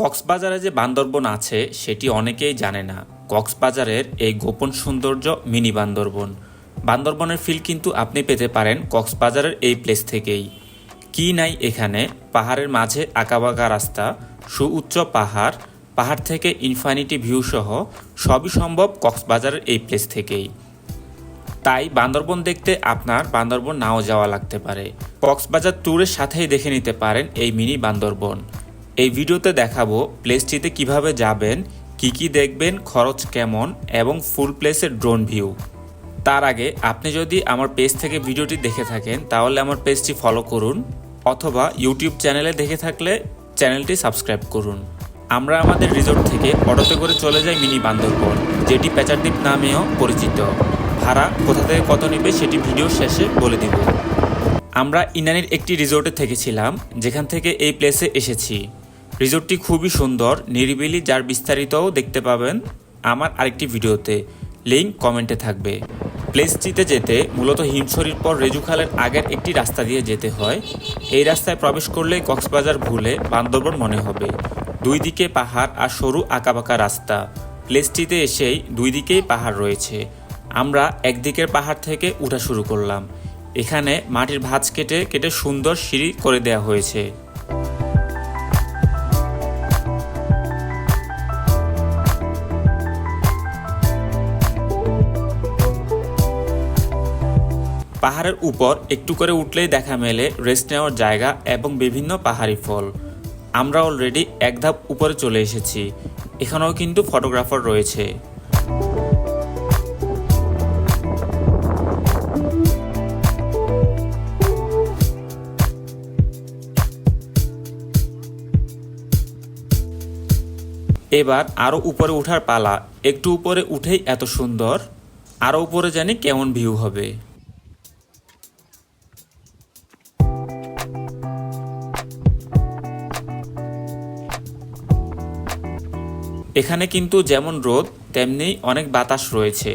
কক্সবাজারে যে বান্দরবন আছে, সেটি অনেকেই জানে না। কক্সবাজারের এই গোপন সৌন্দর্য মিনি বান্দরবন। বান্দরবনের ফিল কিন্তু আপনি পেতে পারেন কক্সবাজারের এই প্লেস থেকেই। কি নাই এখানে? পাহাড়ের মাঝে আঁকাবাঁকা রাস্তা, সুউচ্চ পাহাড় পাহাড় থেকে ইনফানিটি ভিউ সহ সবই সম্ভব কক্সবাজারের এই প্লেস থেকেই। তাই বান্দরবন দেখতে আপনার বান্দরবন নাও যাওয়া লাগতে পারে। কক্সবাজার ট্যুরের সাথেই দেখে নিতে পারেন এই মিনি বান্দরবন। এই ভিডিওতে দেখাবো প্লেসটিতে কীভাবে যাবেন, কি কি দেখবেন, খরচ কেমন এবং ফুল প্লেসের ড্রোন ভিউ তার আগে আপনি যদি আমার পেজ থেকে ভিডিওটি দেখে থাকেন, তাহলে আমার পেজটি ফলো করুন অথবা ইউটিউব চ্যানেলে দেখে থাকলে চ্যানেলটি সাবস্ক্রাইব করুন। আমরা আমাদের রিসোর্ট থেকে অটোতে করে চলে যাই মিনি বান্দরবন, যেটি পেচারদ্বীপ নামেও পরিচিত। ভাড়া কোথা থেকে কত নেবে সেটি ভিডিও শেষে বলে দিব। আমরা ইনানির একটি রিসোর্টে থেকেছিলাম, যেখান থেকে এই প্লেসে এসেছি। রিসোর্টটি খুবই সুন্দর, নিরিবিলি, যার বিস্তারিতও দেখতে পাবেন আমার আরেকটি ভিডিওতে। লিঙ্ক কমেন্টে থাকবে। প্লেসটিতে যেতে মূলত হিমছড়ির পর রেজুখালের আগের একটি রাস্তা দিয়ে যেতে হয়। এই রাস্তায় প্রবেশ করলে কক্সবাজার ভুলে বান্দরবন মনে হবে। দুই দিকে পাহাড় আর সরু আঁকাবাঁকা রাস্তা। প্লেসটিতে এসেই দুই দিকেই পাহাড় রয়েছে। আমরা একদিকের পাহাড় থেকে উঠা শুরু করলাম। এখানে মাটির ভাঁজ কেটে কেটে সুন্দর সিঁড়ি করে দেওয়া হয়েছে। পাহাড়ের উপর একটু করে উঠলেই দেখা মেলে রেস্ট নেওয়ার জায়গা এবং বিভিন্ন পাহাড়ি ফল। আমরা অলরেডি এক ধাপ উপরে চলে এসেছি। এখানেও কিন্তু ফটোগ্রাফার রয়েছে। এবার আরও উপরে ওঠার পালা। একটু উপরে উঠেই এত সুন্দর আরও উপরে জানি কেমন ভিউ হবে। এখানে কিন্তু যেমন রোদ, তেমনি অনেক বাতাস রয়েছে।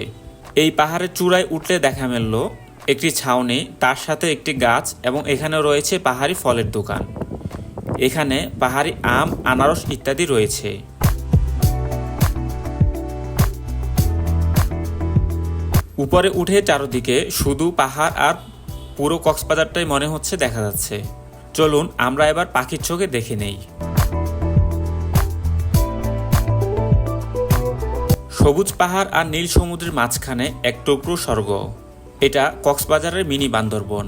এই পাহাড়ের চূড়ায় উঠলে দেখা মেলল একটি ছাউনি, তার সাথে একটি গাছ এবং এখানে রয়েছে পাহাড়ি ফলের দোকান। এখানে পাহাড়ি আম, আনারস ইত্যাদি রয়েছে। উপরে উঠে চারদিকে শুধু পাহাড় আর পুরো কক্সবাজারটাই মনে হচ্ছে দেখা যাচ্ছে। চলুন, আমরা এবার পাখির চোখে দেখে নেই। সবুজ পাহাড় আর নীল সমুদ্রের মাঝখানে এক টুকরো স্বর্গ। এটা কক্সবাজারের মিনি বান্দরবন।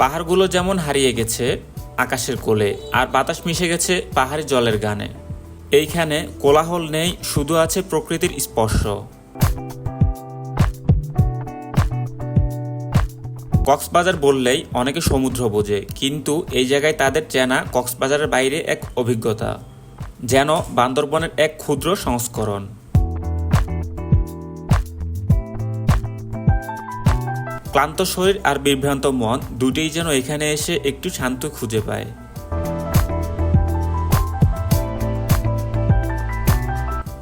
পাহাড়গুলো যেমন হারিয়ে গেছে আকাশের কোলে, আর বাতাস মিশে গেছে পাহাড়ি জলের গানে। এইখানে কোলাহল নেই, শুধু আছে প্রকৃতির স্পর্শ। কক্সবাজার বললেই অনেকে সমুদ্র বোঝে, কিন্তু এই জায়গায় তাদের চেনা কক্সবাজারের বাইরে এক অভিজ্ঞতা। যেন বান্দরবনের এক ক্ষুদ্র সংস্করণ। ক্লান্ত শরীর আর বিভ্রান্ত মন দুটেই যেন এখানে এসে একটু শান্ত খুঁজে পায়।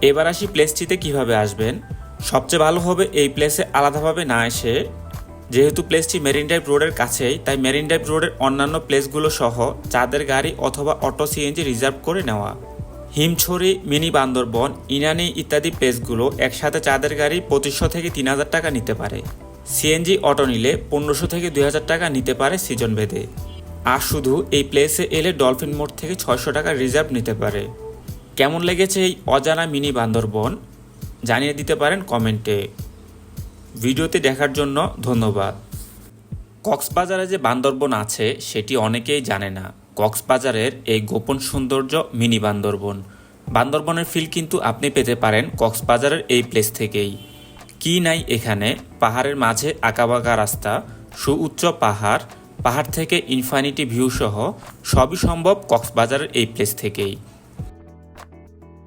এবার আসি প্লেসটিতে কীভাবে আসবেন? সবচেয়ে ভালো হবে এই প্লেসে আলাদাভাবে না এসে। যেহেতু প্লেসটি মেরিন ড্রাইভ রোডের কাছেই, তাই মেরিন ড্রাইভ রোডের অন্যান্য প্লেসগুলো সহ চাঁদের গাড়ি অথবা অটো সিএনজি রিজার্ভ করে নেওয়া। হিমছড়ি, মিনি বান্দরবন, ইনানি ইত্যাদি প্লেসগুলো একসাথে চাঁদের গাড়ি পঁচিশশো থেকে তিন হাজার টাকা নিতে পারে। সিএনজি অটো নিলে পনেরোশো থেকে দুই হাজার টাকা নিতে পারে সিজন ভেদে আর শুধু এই প্লেসে এলে ডলফিন মোড় থেকে ছয়শো টাকা রিজার্ভ নিতে পারে। কেমন লেগেছে এই অজানা মিনি বান্দরবন? জানিয়ে দিতে পারেন কমেন্টে। ভিডিওতে দেখার জন্য ধন্যবাদ। কক্সবাজারে যে বান্দরবন আছে, সেটি অনেকেই জানে না। কক্সবাজারের এই গোপন সৌন্দর্য মিনি বান্দরবন। বান্দরবনের ফিল কিন্তু আপনি পেতে পারেন কক্সবাজারের এই প্লেস থেকেই। কি নাই এখানে, পাহাড়ের মাঝে আঁকাবাঁকা রাস্তা, সুউচ্চ পাহাড় পাহাড় থেকে ইনফানিটি ভিউ সহ সবই সম্ভব কক্সবাজারের এই প্লেস থেকেই।